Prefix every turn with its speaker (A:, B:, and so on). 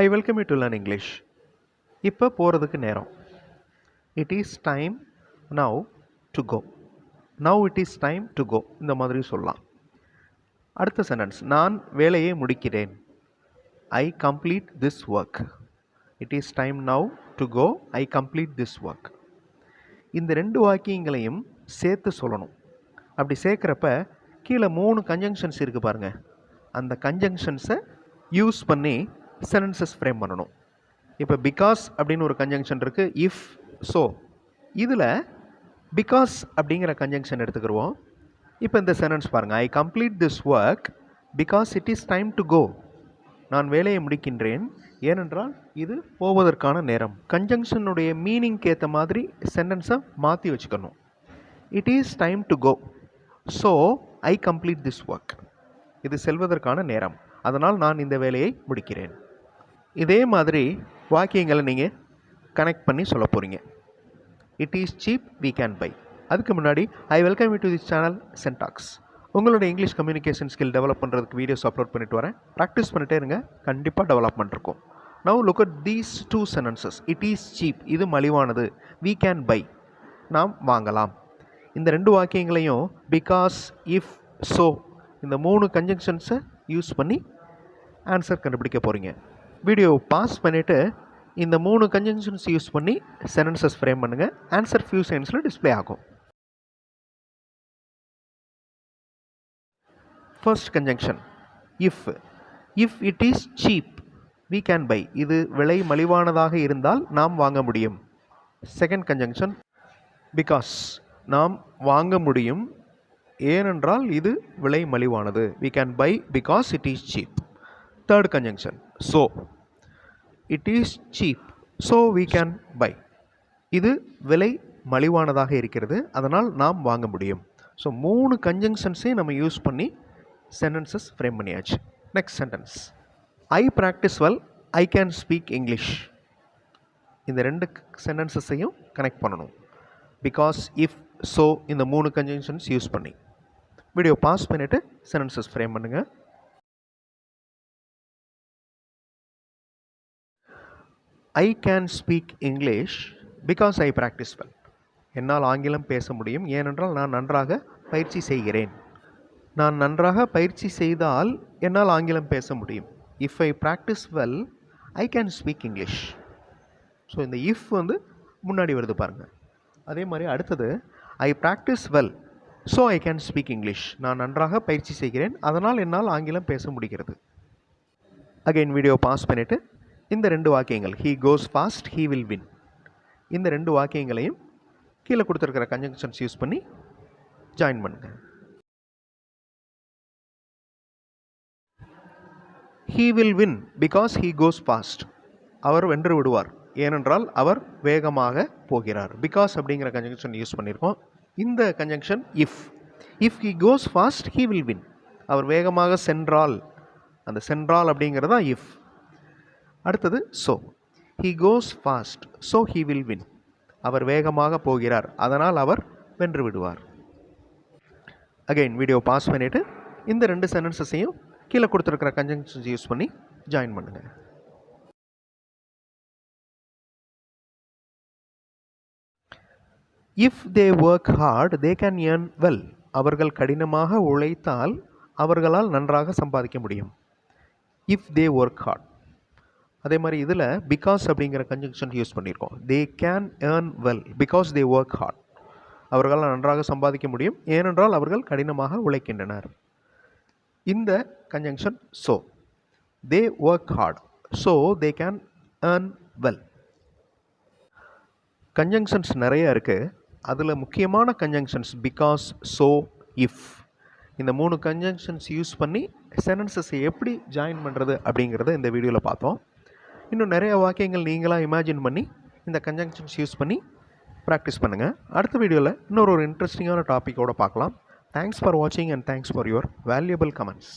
A: I welcome you to learn English இப்போ போகிறதுக்கு நேரம். It is time now to go now it is time to go இந்த மாதிரி சொல்லலாம். அடுத்த சென்டென்ஸ் நான் வேலையை முடிக்கிறேன். I complete this work it is time now to go I complete this work இந்த ரெண்டு வாக்கியங்களையும் சேர்த்து சொல்லணும். அப்படி சேர்க்குறப்ப கீழே மூணு கன்ஜங்ஷன்ஸ் இருக்குது பாருங்கள் அந்த கன்ஜங்ஷன்ஸை யூஸ் பண்ணி சென்டென்சஸ் ஃப்ரேம் பண்ணணும். இப்போ பிகாஸ் அப்படின்னு ஒரு கன்ஜங்ஷன் இருக்குது இஃப் ஸோ இதில் பிகாஸ் அப்படிங்கிற கன்ஜங்ஷன் எடுத்துக்கிடுவோம் இப்போ இந்த சென்டென்ஸ் பாருங்கள் I complete this work because it is time to go நான் வேலையை முடிக்கின்றேன். ஏனென்றால் இது போவதற்கான நேரம். கன்ஜங்ஷனுடைய மீனிங்க்கு ஏற்ற மாதிரி சென்டென்ஸை மாற்றி வச்சுக்கணும். It is time to go so I complete this work இது செல்வதற்கான நேரம். அதனால் நான் இந்த வேலையை முடிக்கிறேன். இதே மாதிரி வாக்கியங்களை நீங்கள் கனெக்ட் பண்ணி சொல்ல போகிறீங்க it is cheap we can buy அதுக்கு முன்னாடி I welcome you to this channel Syntax உங்களோட இங்கிலீஷ் கம்யூனிகேஷன் ஸ்கில் டெவலப் பண்ணுறதுக்கு வீடியோஸ் அப்லோட் பண்ணிட்டு வரேன். ப்ராக்டிஸ் பண்ணிட்டே இருங்க. கண்டிப்பாக டெவலப்மெண்ட் இருக்கும். Now look at these two sentences it is cheap இது மலிவானது. வீ கேன் பை நாம் வாங்கலாம். இந்த ரெண்டு வாக்கியங்களையும் பிகாஸ் இஃப் ஸோ இந்த மூணு கன்ஜங்ஷன்ஸை யூஸ் பண்ணி ஆன்சர் கண்டுபிடிக்க போகிறீங்க வீடியோ பாஸ் பண்ணிவிட்டு இந்த மூணு கன்ஜங்ஷன்ஸ் யூஸ் பண்ணி சென்டென்சஸ் ஃப்ரேம் பண்ணுங்கள் ஆன்சர் ஃபியூ செகண்ட்ஸில் டிஸ்ப்ளே ஆகும். First conjunction if if it is cheap we can buy இது விலை மலிவானதாக இருந்தால் நாம் வாங்க முடியும். செகண்ட் கன்ஜங்ஷன் பிகாஸ் நாம் வாங்க முடியும். ஏனென்றால் இது விலை மலிவானது. We can buy because it is cheap third conjunction. So it is cheap so we can buy இது விலை மலிவானதாக இருக்கிறது. அதனால் நாம் வாங்க முடியும். ஸோ மூணு கன்ஜங்ஷன்ஸையும் நம்ம யூஸ் பண்ணி சென்டென்சஸ் ஃப்ரேம் பண்ணியாச்சு. Next sentence I practice well I can speak English இந்த ரெண்டு சென்டென்சஸையும் கனெக்ட் பண்ணணும். பிகாஸ் இஃப் ஸோ இந்த மூணு கன்ஜங்ஷன்ஸ் யூஸ் பண்ணி. வீடியோ பாஸ் பண்ணிவிட்டு சென்டென்சஸ் ஃப்ரேம் பண்ணுங்கள் I can speak English because I practice well என்னால் ஆங்கிலம் பேச முடியும். ஏனென்றால் நான் நன்றாக பயிற்சி செய்கிறேன். நான் நன்றாக பயிற்சி செய்தால் என்னால் ஆங்கிலம் பேச முடியும். If I practice well I can speak English so இந்த இஃப் வந்து முன்னாடி வருது பாருங்கள் அதே மாதிரி அடுத்தது I practice well so I can speak English நான் நன்றாக பயிற்சி செய்கிறேன். அதனால் என்னால் ஆங்கிலம் பேச முடிகிறது. அகைன் வீடியோ பாஸ் பண்ணிவிட்டு இந்த ரெண்டு வாக்கியங்கள் he goes fast he will win இந்த ரெண்டு வாக்கியங்களையும் கீழே கொடுத்துருக்கிற கன்ஜங்ஷன்ஸ் யூஸ் பண்ணி ஜாயின் பண்ணுங்கள் he will win because he goes fast அவர் வென்று விடுவார் ஏனென்றால் அவர் வேகமாக போகிறார். பிகாஸ் அப்படிங்கிற கன்ஜங்ஷன் யூஸ் பண்ணியிருக்கோம் இந்த conjunction if if he goes fast he will win அவர் வேகமாக சென்றால் அந்த சென்றால் அப்படிங்கிறது தான் இஃப் அடுத்தது so he goes fast so he will win அவர் வேகமாக போகிறார் அதனால் அவர் வென்று விடுவார். அகைன் வீடியோ பாஸ் பண்ணிவிட்டு இந்த ரெண்டு சென்டென்சஸையும் கீழே கொடுத்துருக்கிற கன்ஜங்ஷன்ஸ் யூஸ் பண்ணி ஜாயின் பண்ணுங்கள் if they work hard they can earn well அவர்கள் கடினமாக உழைத்தால் அவர்களால் நன்றாக சம்பாதிக்க முடியும். இஃப் தே ஒர்க் ஹார்ட் அதே மாதிரி இதில் பிகாஸ் அப்படிங்கிற கன்ஜங்ஷன் யூஸ் பண்ணியிருக்கோம் they can earn well because they work hard அவர்களால் நன்றாக சம்பாதிக்க முடியும். ஏனென்றால் அவர்கள் கடினமாக உழைக்கின்றனர். இந்த conjunction so they work hard so they can earn well conjunctions நிறைய இருக்குது அதில் முக்கியமான கன்ஜங்ஷன்ஸ் பிகாஸ் ஸோ இஃப் இந்த மூணு கன்ஜங்ஷன்ஸ் யூஸ் பண்ணி சென்டென்சஸை எப்படி ஜாயின் பண்ணுறது அப்படிங்கிறத இந்த வீடியோவில் பார்த்தோம். இன்னும் நிறைய வாக்கியங்கள் நீங்களாக இமேஜின் பண்ணி இந்த கன்ஜங்ஷன்ஸ் யூஸ் பண்ணி ப்ராக்டிஸ் பண்ணுங்கள் அடுத்த வீடியோவில் இன்னொரு ஒரு இன்ட்ரெஸ்டிங்கான டாப்பிக்கோடு பார்க்கலாம். தேங்க்ஸ் ஃபார் வாட்சிங் and thanks for your valuable comments